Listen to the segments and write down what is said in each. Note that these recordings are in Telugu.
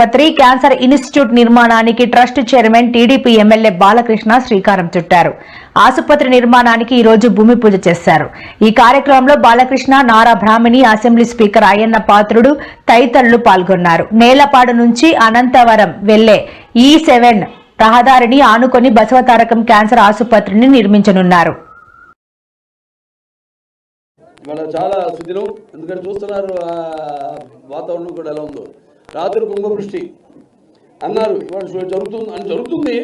ఆసుపత్రి క్యాన్సర్ ఇన్స్టిట్యూట్ నిర్మాణానికి trust chairman TDP MLA Balakrishna శ్రీకారం చుట్టారు. ఆసుపత్రి నిర్మాణానికి ఈ రోజు భూమి పూజ చేశారు. ఈ కార్యక్రమంలో బాలకృష్ణ నారా బ్రాహ్మణి అసెంబ్లీ స్పీకర్ అయ్యన్న పాత్రుడు తదితరులు పాల్గొన్నారు. నేలపాడు నుంచి అనంతవరం వెళ్ళే ఈ సెవెన్ రహదారిని ఆనుకొని బసవతారకం క్యాన్సర్ ఆసుపత్రిని నిర్మించనున్నారు. మన చాలా సుదినం. ఎందుకంటే చూస్తున్నారు వాతావరణం కూడా ఎలా ఉందో. రాత్రి కుంభవృష్టి అన్నారు ఇవాళ జరుగుతుంది అని జరుగుతుంది.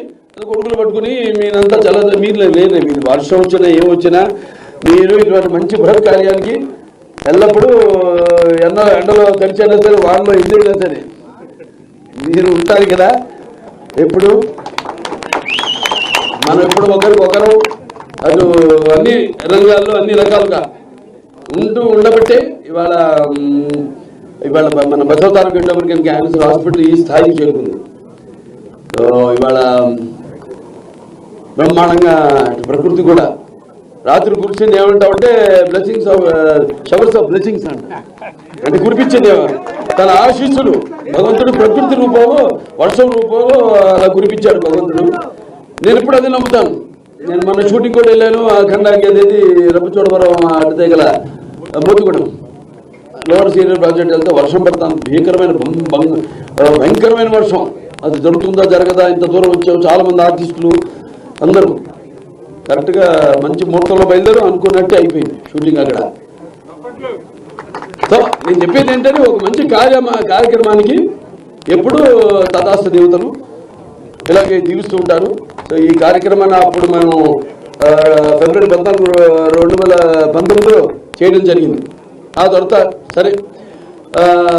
కొడుకులు పట్టుకుని మీనంతా చాలా మీరు లేదు మీరు వర్షం వచ్చినా ఏం వచ్చినా మీరు ఇటువంటి మంచి బృహత్ కార్యానికి ఎల్లప్పుడూ ఎండ ఎండలో తడిచైనా సరే వాళ్ళలో ఇల్లు సరే మీరు ఉంటారు కదా. ఎప్పుడు? మనం ఎప్పుడు ఒకరికి ఒకరు అటు అన్ని రంగాల్లో అన్ని రకాలుగా ఉంటూ ఉండబట్టే ఇవాళ ఇవాళ మన బసవతారక ఇండోమరికన్ క్యాన్సర్ హాస్పిటల్ ఈ స్థాయికి చేరుకుంది. సో ఇవాళ బ్రహ్మాండంగా ప్రకృతి కూడా రాత్రి కురిసింది ఏమంటామంటే blessings of showers of blessings అంట. అంటే కురిపించేది తన ఆశీస్సులు. భగవంతుడు ప్రకృతి రూపంలో వర్షం రూపంలో అలా కురిపించాడు భగవంతుడు. నేను ఇప్పుడు అది నమ్ముతాను. నేను మన షూటింగ్ కూడా వెళ్ళాను ఆ ఖండాకి అనేది రబ్బచోడవరం అడ్డతే గల మోతిగూడెం లోవర్ సీనియర్ ప్రాజెక్ట్ వెళ్తే వర్షం పడతాను భీకరమైన భయంకరమైన వర్షం. అది జరుగుతుందా జరగదా ఇంత దూరం వచ్చావు చాలా మంది ఆర్టిస్టులు అందరూ. కరెక్ట్గా మంచి ముహూర్తంలో బయలుదేరు అనుకున్నట్టే అయిపోయింది షూటింగ్ అక్కడ. సో నేను చెప్పేది ఏంటంటే ఒక మంచి కార్య కార్యక్రమానికి ఎప్పుడు తదాస్త దేవతలు ఇలాగే జీవిస్తూ ఉంటారు. సో ఈ కార్యక్రమాన్ని అప్పుడు మనం ఫిబ్రవరి పద్నాలుగు రెండు వేల పంతొమ్మిదిలో చేయడం జరిగింది. ఆ తర్వాత సరే ఆ,